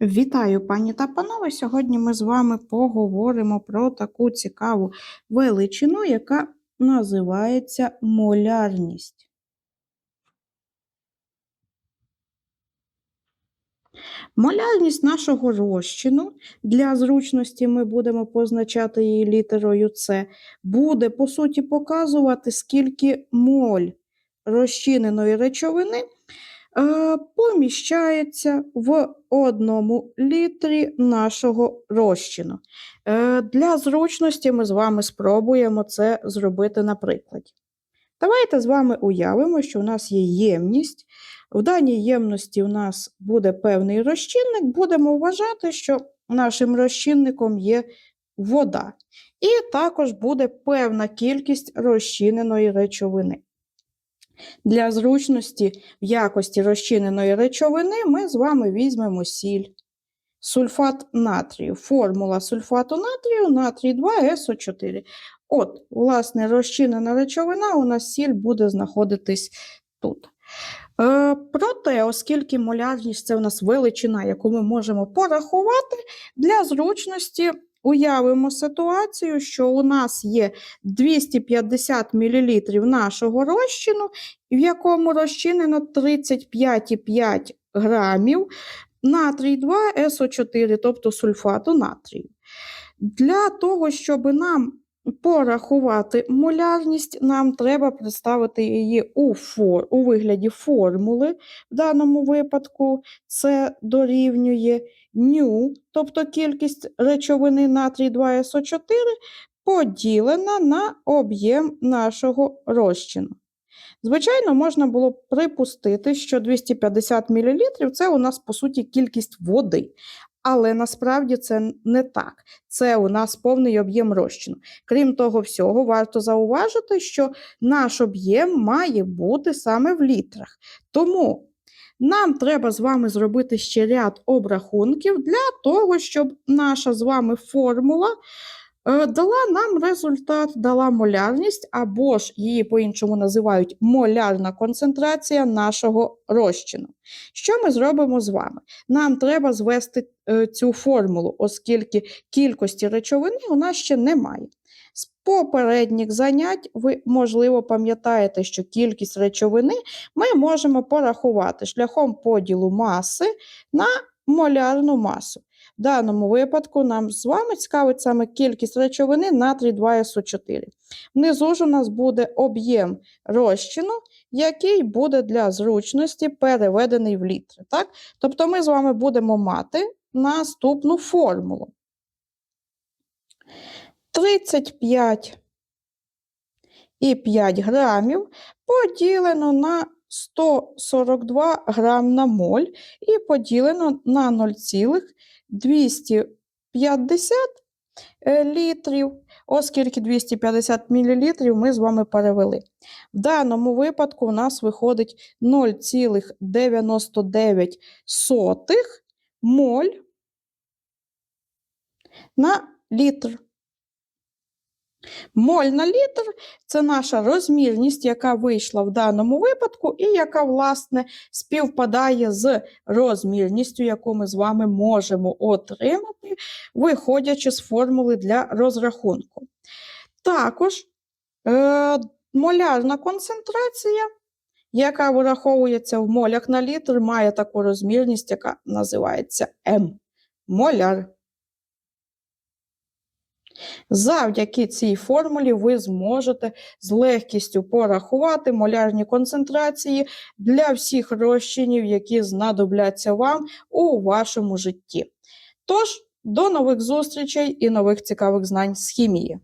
Вітаю, пані та панове! Сьогодні ми з вами поговоримо про таку цікаву величину, яка називається молярність. Молярність нашого розчину, для зручності ми будемо позначати її літерою С, буде по суті показувати, скільки моль розчиненої речовини поміщається в одному літрі нашого розчину. Е, Для зручності ми з вами спробуємо це зробити на прикладі. Давайте з вами уявимо, що у нас є ємність. В даній ємності у нас буде певний розчинник, будемо вважати, що нашим розчинником є вода. І також буде певна кількість розчиненої речовини. Для зручності в якості розчиненої речовини ми з вами візьмемо сіль. Сульфат натрію. Формула сульфату натрію натрій 2СО4. От, власне, розчинена речовина у нас сіль буде знаходитись тут. Е, проте, оскільки молярність це у нас величина, яку ми можемо порахувати, для зручності уявимо ситуацію, що у нас є 250 мл нашого розчину, в якому розчинено 35,5 грамів натрій 2 СО4, тобто сульфату натрію. Для того, щоб нам порахувати молярність, нам треба представити її у фор, у вигляді формули. В даному випадку це дорівнює ню, тобто кількість речовини натрій 2СО4, поділена на об'єм нашого розчину. Звичайно, можна було припустити, що 250 мл це у нас, по суті, кількість води. Але насправді це не так. Це у нас повний об'єм розчину. Крім того всього, варто зауважити, що наш об'єм має бути саме в літрах. Тому нам треба з вами зробити ще ряд обрахунків для того, щоб наша з вами формула дала нам результат, дала молярність, або ж її по-іншому називають молярна концентрація нашого розчину. Що ми зробимо з вами? Нам треба звести е, цю формулу, оскільки кількості речовини у нас ще немає. З попередніх занять ви, можливо, пам'ятаєте, що кількість речовини ми можемо порахувати шляхом поділу маси на молярну масу. В даному випадку нам з вами цікавить саме кількість речовини натрій 2СО4. Внизу ж у нас буде об'єм розчину, який буде для зручності переведений в літри. Так? Тобто ми з вами будемо мати наступну формулу. 35 і 5 грамів поділено на 142 грам на моль і поділено на 0,250 е, літрів, оскільки 250 мл ми з вами перевели. В даному випадку у нас виходить 0,99 моль на літр. Моль на літр це наша розмірність, яка вийшла в даному випадку, і яка, власне, співпадає з розмірністю, яку ми з вами можемо отримати, виходячи з формули для розрахунку. Також е, молярна концентрація, яка вираховується в молях на літр, має таку розмірність, яка називається М. Моляр. Завдяки цій формулі ви зможете з легкістю порахувати молярні концентрації для всіх розчинів, які знадобляться вам у вашому житті. Тож, до нових зустрічей і нових цікавих знань з хімії!